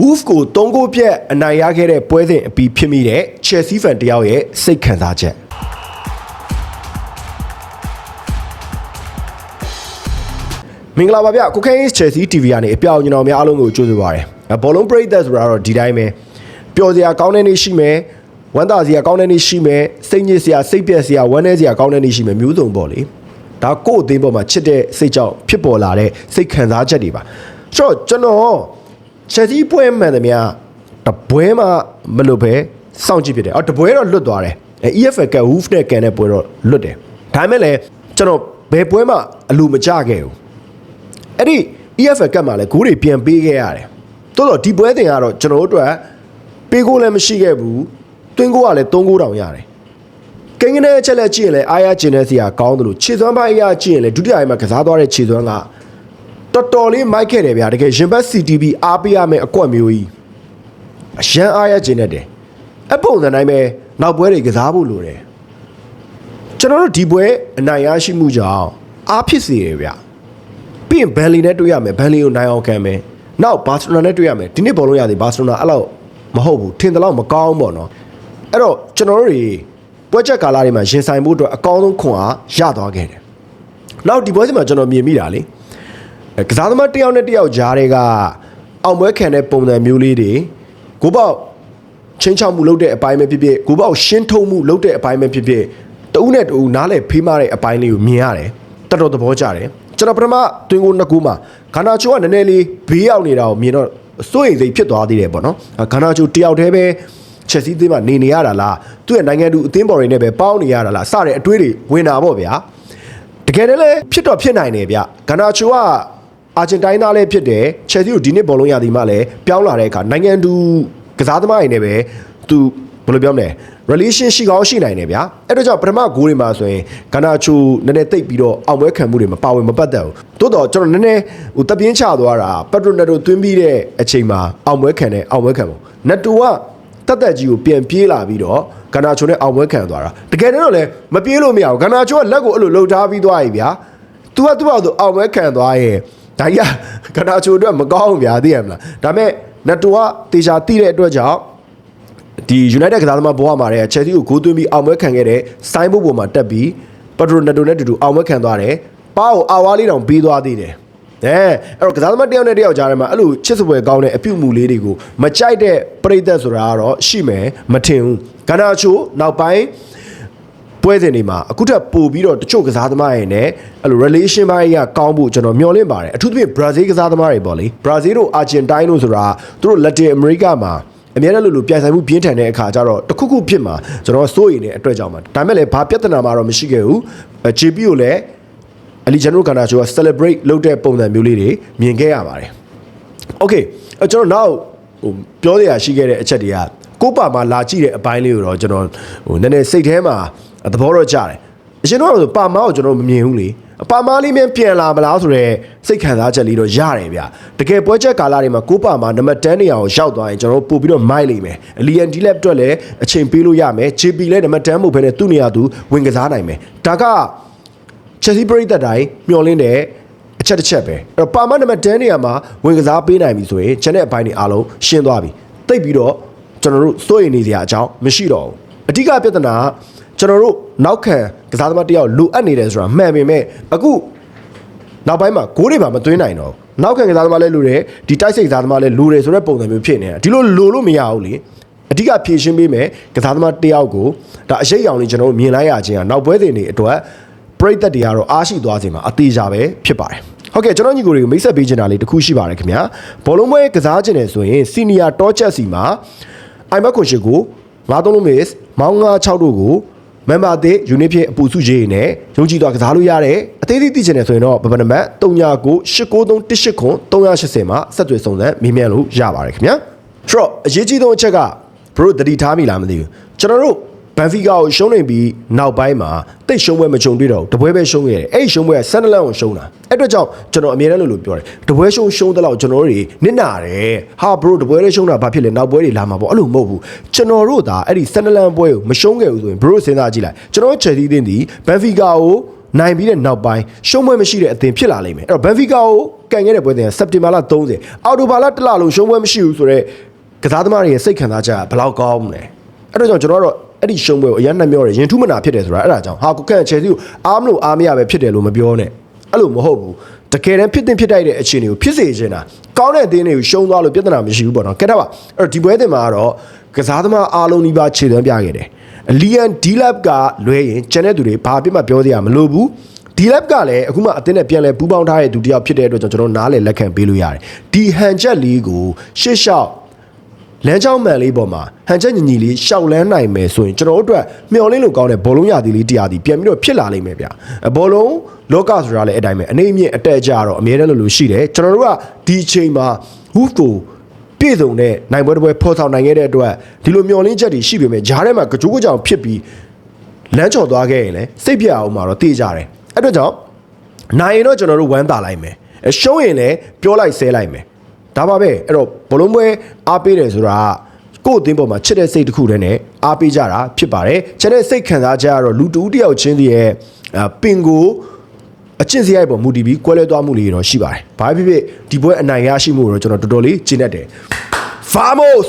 Wolf ကို3ဂိုးပြတ်အနိုင်ရခဲ့တဲ့ပွဲစဉ်အပြီးဖြစ်မိတဲ့ Chelsea fan တယောက်ရဲ့စိတ်ခံစားချက်မင်္ဂလာပါဗျကိုခိုင်း Chelsea TV ကနေအပြောင်ကျွန်တော်များအားလုံးကိုကြိုဆိုပါရစေဘောလုံးပရိသတ်ဆိုတာတော့ဒီတိုင်းပဲပျော်စရာကောင်းတဲ့နေ့ရှိမယ်ဝမ်းသာစရာကောင်းတဲ့နေ့ရှိမယ်စိတ်ညစ်စရာစိတ်ပြက်စရာဝမ်းနည်းစရာကောင်းတဲ့နေ့ရှိမယ်မျိုးစုံပေါ့လေဒါကိုယ့်အသေးပေါ်မှာချစ်တဲ့စိတ်ကြောင့်ဖြစ်ပေါ်လာတဲ့စိတ်ခံစားချက်တွေပါဆိုတော့ကျွန်တော် ချက်ကြီးပွဲမှန်သမျှတပွဲမှမလွတ်ပဲစောင့်ကြည့်ဖြစ်တယ်အော်တပွဲတော့လွတ်သွားတယ်အဲ EFL က Wolf နဲ့ကန်တဲ့ပွဲတော့လွတ်တယ်ဒါပေမဲ့လည်းကျွန်တော်ဘယ်ပွဲမှအလူမကြခဲ့ဘူးအဲ့ဒီ EFL ကတ်မှာလည်းဂိုးတွေပြန်ပေးခဲ့ရတယ်တိုးတော့ဒီပွဲတင်ကတော့ကျွန်တော်တို့အတွက်ပေးကိုလည်းမရှိခဲ့ဘူးတွင်းကိုကလည်း3ကိုတောင်ရတယ်ကိန်းကနေချက်လက်ကြည့်ရင်လည်းအားရကျင်တဲ့စီကကောင်းတယ်လို့ခြေစွမ်းပိုင်းအရကြည့်ရင်လည်းဒုတိယအိမ်မှာကစားသွားတဲ့ခြေစွမ်းက တော်တော်လေးမိုက်ခဲ့တယ်ဗျာတကယ်ရင်ဘတ် CTV အားပေးရမယ်အကွက်မျိုးကြီးအရန်အားရခြင်းနဲ့တယ်အပုံစံတိုင်းပဲနောက်ပွဲတွေကစားဖို့လိုတယ်ကျွန်တော်တို့ဒီပွဲအနိုင်ရရှိမှုကြောင့်အားဖြစ်စေတယ်ဗျာပြီးရင်ဘန်လီနဲ့တွေ့ရမယ်ဘန်လီကိုနိုင်အောင်ခံမယ်နောက်ဘာစီလိုနာနဲ့တွေ့ရမယ်ဒီနေ့ဘောလုံးရသည်ဘာစီလိုနာအဲ့လောက်မဟုတ်ဘူးထင်တယ်လို့မကောင်းဘူးပေါ့နော်အဲ့တော့ကျွန်တော်တို့တွေပွဲချက်ကာလတွေမှာရင်ဆိုင်ဖို့အတွက်အကောင်းဆုံးခွန်အားရသွားခဲ့တယ်နောက်ဒီပွဲစီမှာကျွန်တော်မြင်မိတာလေအဲ ကစားသမားတစ်ယောက်နဲ့တစ်ယောက်ကြားတွေကအောင်ပွဲခံတဲ့ပုံစံမျိုးလေးတွေကိုပေါ့ချင်းချောက်မှုလုပ်တဲ့အပိုင်းပဲဖြစ်ဖြစ်ကိုပေါ့ရှင်းထုံမှုလုပ်တဲ့အပိုင်းပဲဖြစ်ဖြစ်တဦးနဲ့တဦးနားလဲဖေးမတဲ့အပိုင်းလေးကိုမြင်ရတယ်တော်တော်သဘောကျတယ်ကျွန်တော်ပထမတွင်ကိုနှစ်ကူမှာခန္ဓာချိုးကနည်းနည်းလေးဘေးရောက်နေတာကိုမြင်တော့စိုးရိမ်စိတ်ဖြစ်သွားသေးတယ်ပေါ့နော်အဲခန္ဓာချိုးတယောက်တည်းပဲချက်စီးသေးမှနေနေရတာလားသူ့ရဲ့နိုင်ငံသူအသင်းပေါ်တွေနဲ့ပဲပေါင်းနေရတာလားစတဲ့အတွေးတွေဝင်တာပေါ့ဗျာတကယ်တည်းလည်းဖြစ်တော့ဖြစ်နိုင်တယ်ဗျဂနာချိုက အာဂျင်တိုင်းသားလည်းဖြစ်တယ်ချယ်ဆီကိုဒီနှစ်ဘောလုံးရသည်မှလည်းပြောင်းလာတဲ့အခါနိုင်ငံသူကစားသမားတွေနဲ့ပဲသူဘယ်လိုပြောမလဲ relation ရှိကောင်းရှိနိုင်တယ်ဗျာအဲ့တော့ကြောင့်ပထမဂိုးတွေမှာဆိုရင်ဂနာချိုနည်းနည်းတိတ်ပြီးတော့အောင်ပွဲခံမှုတွေမပါဝင်မပတ်သက်ဘူးတိုးတော့ကျွန်တော်နည်းနည်းဟိုတပြင်းချသွားတာပက်ထရိုနက်တိုသွင်းပြီးတဲ့အချိန်မှာအောင်ပွဲခံတယ်အောင်ပွဲခံပုံနက်တိုကတက်တက်ကြီးကိုပြန်ပြေးလာပြီးတော့ဂနာချိုနဲ့အောင်ပွဲခံသွားတာတကယ်တော့လည်းမပြေးလို့မရဘူးဂနာချိုကလက်ကိုအဲ့လိုလှုပ်ထားပြီးသွားပြီဗျာ तू ကသူ့ဘာသူအောင်ပွဲခံသွားရဲ့ ဒါကြီးကဂနာချိုအတွက်မကောင်းဘူးဗျာသိရမလားဒါပေမဲ့နတ်တိုကတေချာတိတဲ့အတွက်ကြောင့်ဒီ United ကစားသမားဘောကမှာတဲ့ Chelsea ကိုဂိုးသွင်းပြီးအောင်ပွဲခံခဲ့တဲ့စိုင်းဘုတ်ပေါ်မှာတက်ပြီးပက်ထရိုနက်တိုနဲ့တူတူအောင်ပွဲခံသွားတယ်ပါကိုအာဝါလေးတောင်ပြီးသွားသေးတယ်အဲအဲ့တော့ကစားသမားတစ်ယောက်နဲ့တစ်ယောက်ကြားထဲမှာအဲ့လိုချစ်စပွဲကောင်းတဲ့အပြုတ်မှုလေးတွေကိုမကြိုက်တဲ့ပြိသက်ဆိုတာကတော့ရှိမယ်မထင်ဘူးဂနာချိုနောက်ပိုင်း ပွဲစဉ်တွေမှာအခုထပ်ပို့ပြီးတော့တချို့ကစားသမားတွေနဲ့အဲ့လို relation ဘိုင်းကကောင်းဖို့ကျွန်တော်မျှော်လင့်ပါတယ်အထူးသဖြင့် Brazil ကစားသမားတွေပေါ့လေ Brazil တို့ Argentine တို့ဆိုတာသူတို့ Latin America မှာအများနဲ့လို့လို့ပြိုင်ဆိုင်မှုပြင်းထန်တဲ့အခါကျတော့တခုခုဖြစ်မှာကျွန်တော်စိုးရိမ်တဲ့အတွက်ကြောင့်ပါဒါပေမဲ့လည်းဘာပြဿနာမှတော့မရှိခဲ့ဘူးအဲ JP ကိုလည်းအလီဂျန်နိုကန်နာချိုက celebrate လုပ်တဲ့ပုံစံမျိုးလေးတွေမြင်ခဲ့ရပါတယ် Okay အဲကျွန်တော်နောက်ဟိုပြောရရှိခဲ့တဲ့အချက်တွေကကိုပါမှာလာကြည့်တဲ့အပိုင်းလေးကိုတော့ကျွန်တော်ဟိုနည်းနည်းစိတ်ထဲမှာ သဘောတော့ကျတယ်အရင်တော့ဆိုပါမားကိုကျွန်တော်မမြင်ဘူးလေအပါမားလေးမြန်ပြန်လာမလားဆိုတော့စိတ်ခံစားချက်လေးတော့ရတယ်ဗျတကယ်ပွဲချက်ကာလတွေမှာကိုပါမာနံပါတ်10နေရာကိုရောက်သွားရင်ကျွန်တော်ပို့ပြီးတော့မိုက်လိမ့်မယ်လီယန်ဒီလက်အတွက်လည်းအချိန်ပေးလို့ရမယ် JP လည်းနံပါတ်10မဟုတ်ဘဲနဲ့သူ့နေရာသူဝင်ကစားနိုင်မယ်ဒါကချက်စီပရိသတ်တိုင်းမျောလင်းတဲ့အချက်တစ်ချက်ပဲအဲ့တော့ပါမနံပါတ်10နေရာမှာဝင်ကစားပေးနိုင်ပြီဆိုရင်ချက်တဲ့အပိုင်းတွေအားလုံးရှင်းသွားပြီတိတ်ပြီးတော့ကျွန်တော်တို့စိုးရိမ်နေစရာအကြောင်းမရှိတော့ဘူးအဓိကပြဿနာက ကျွန်တော်တို့နောက်ခံကစားသမားတစ်ယောက်လိုအပ်နေတယ်ဆိုတာမှန်ပေမဲ့အခုနောက်ပိုင်းမှာဂိုးတွေပါမသွင်းနိုင်တော့ဘူးနောက်ခံကစားသမားလည်းလိုတယ်ဒီတိုက်စိတ်ကစားသမားလည်းလိုတယ်ဆိုတဲ့ပုံစံမျိုးဖြစ်နေတာဒီလိုလိုလို့မရဘူးလေအဓိကဖြည့်ရှင်းပေးမယ်ကစားသမားတစ်ယောက်ကိုဒါအရေးအယောင်လေးကျွန်တော်တို့မြင်လိုက်ရခြင်းကနောက်ပွဲစဉ်တွေအတွက်ပရိသတ်တွေကတော့အားရှိသွားခြင်းမှာအသေးကြပဲဖြစ်ပါတယ်ဟုတ်ကဲ့ကျွန်တော်ညီကိုတွေကိုမိတ်ဆက်ပေးချင်တာလေးတစ်ခုရှိပါတယ်ခင်ဗျာဘောလုံးပွဲကစားခြင်းတယ်ဆိုရင်စီနီယာတောချက်စီမှာအိုင်မက်ခွန်ရှိကို93လုံးမစ်မောင်း96တို့ကို မန်ဘာသေးယူနစ်ဖြစ်အပူစုရေးနဲ့ယုံကြည်သွားကစားလို့ရတယ်အသေးသေးသိချင်တယ်ဆိုရင်တော့ဗဗနမတ်39989318ခွန်380မှာဆက်သွယ်စုံစမ်းမေးမြန်းလို့ရပါတယ်ခင်ဗျာဆိုတော့အရေးကြီးဆုံးအချက်ကဘရိုတတိထားမိလားမသိဘူးကျွန်တော်တို့ ဘန်ဖီကာကိုရှုံးနေပြီးနောက်ပိုင်းမှာတိတ်ရှုံးပွဲမကြုံတွေ့တော့ဘူးတပွဲပဲရှုံးခဲ့တယ်အဲ့ဒီရှုံးပွဲကဆန်နလန်ကိုရှုံးတာအဲ့အတွက်ကြောင့်ကျွန်တော်အမြဲတမ်းလို့လို့ပြောတယ်တပွဲရှုံးရှုံးတဲ့လောက်ကျွန်တော်တို့တွေနစ်နာတယ်ဟာဘရိုတပွဲလေးရှုံးတာဘာဖြစ်လဲနောက်ပွဲတွေလာမှာပေါ့အဲ့လိုမဟုတ်ဘူးကျွန်တော်တို့ဒါအဲ့ဒီဆန်နလန်ပွဲကိုမရှုံးခဲ့ဘူးဆိုရင်ဘရိုစဉ်းစားကြည့်လိုက်ကျွန်တော်ချယ်ဆီးတင်းဒီဘန်ဖီကာကိုနိုင်ပြီးတဲ့နောက်ပိုင်းရှုံးပွဲမရှိတဲ့အသင်းဖြစ်လာလိမ့်မယ်အဲ့တော့ဘန်ဖီကာကိုကန်ခဲ့တဲ့ပွဲစဉ်ကစက်တင်ဘာလ30အော်တိုဘာလတစ်လလုံးရှုံးပွဲမရှိဘူးဆိုတော့ကစားသမားတွေရဲ့စိတ်ခံစားချက်ဘယ်လောက်ကောင်းမလဲအဲ့တော့ကြောင့်ကျွန်တော်တို့ အဲ့ဒီရှုံးပွဲကိုအရင်နှမျောတယ်ရင်ထုမနာဖြစ်တယ်ဆိုတာအဲ့ဒါကြောင့်ဟာကိုကန်ချယ်ဆီကိုအားမလို့အားမရပဲဖြစ်တယ်လို့မပြောနဲ့အဲ့လိုမဟုတ်ဘူးတကယ်တမ်းဖြစ်တင်ဖြစ်တိုက်တဲ့အခြေအနေကိုဖြစ်စေချင်တာကောင်းတဲ့အသင်းတွေကိုရှုံးသွားလို့ပြဿနာမရှိဘူးပေါ့နော်ကဲတော့ပါအဲ့တော့ဒီပွဲတင်မှာကတော့ကစားသမားအားလုံးဒီပါခြေသွမ်းပြခဲ့တယ်လီယန်ဒီလပ်ကလွဲရင်ကျန်တဲ့သူတွေဘာပြစ်မှပြောစရာမလိုဘူးဒီလပ်ကလည်းအခုမှအတင်းနဲ့ပြန်လဲပူးပေါင်းထားတဲ့သူတစ်ယောက်ဖြစ်တဲ့အတွက်ကြောင့်ကျွန်တော်နားလေလက်ခံပေးလို့ရတယ်ဒီဟန်ချက်လေးကိုရှစ်လျှောက် လမ်းကြောင်းမှန်လေးပေါ်မှာဟန်ချက်ညီညီလေးရှောက်လန်းနိုင်မယ်ဆိုရင်ကျွန်တော်တို့အတွက်မျှော်လင့်လို့ကောင်းတဲ့ဘောလုံးရသည်လေးတရားသည်ပြန်ပြီးတော့ဖြစ်လာလိမ့်မယ်ဗျအဘောလုံးလောကဆိုတာလည်းအတိုင်းပဲအနေအမြင့်အတက်အကျတော့အများနဲ့လို့လို့ရှိတယ်ကျွန်တော်တို့ကဒီအချိန်မှာဟူးကိုပြည့်စုံတဲ့နိုင်ပွဲတစ်ပွဲဖော်ဆောင်နိုင်ခဲ့တဲ့အတွက်ဒီလိုမျှော်လင့်ချက်တွေရှိပေမဲ့ဂျားထဲမှာကြိုးကြောင်ဖြစ်ပြီးလမ်းချော်သွားခဲ့ရင်လည်းစိတ်ပြအောင်မှာတော့တေးကြတယ်အဲ့တော့ကြောင့်နိုင်ရင်တော့ကျွန်တော်တို့ဝမ်းသာလိုက်မယ်အရှုံးရင်လည်းပြောလိုက်ဆဲလိုက်မယ် ဒါပါပဲအဲ့တော့ဘလုံးပွဲအားပေးတယ်ဆိုတာကကိုယ့်အသင်းပေါ်မှာချစ်တဲ့စိတ်တစ်ခုတည်းနဲ့အားပေးကြတာဖြစ်ပါတယ်ချစ်တဲ့စိတ်ခံစားချက်ကတော့လူတူတယောက်ချင်းစီရဲ့အာပင်ကိုအကျင့်စရိုက်ပေါ်မူတည်ပြီးကွဲလဲသွားမှုလေးတော့ရှိပါတယ်။ဘာဖြစ်ဖြစ်ဒီပွဲအနိုင်ရရှိမှုတော့ကျွန်တော်တော်တော်လေးကျင့်တတ်တယ်။ Vamos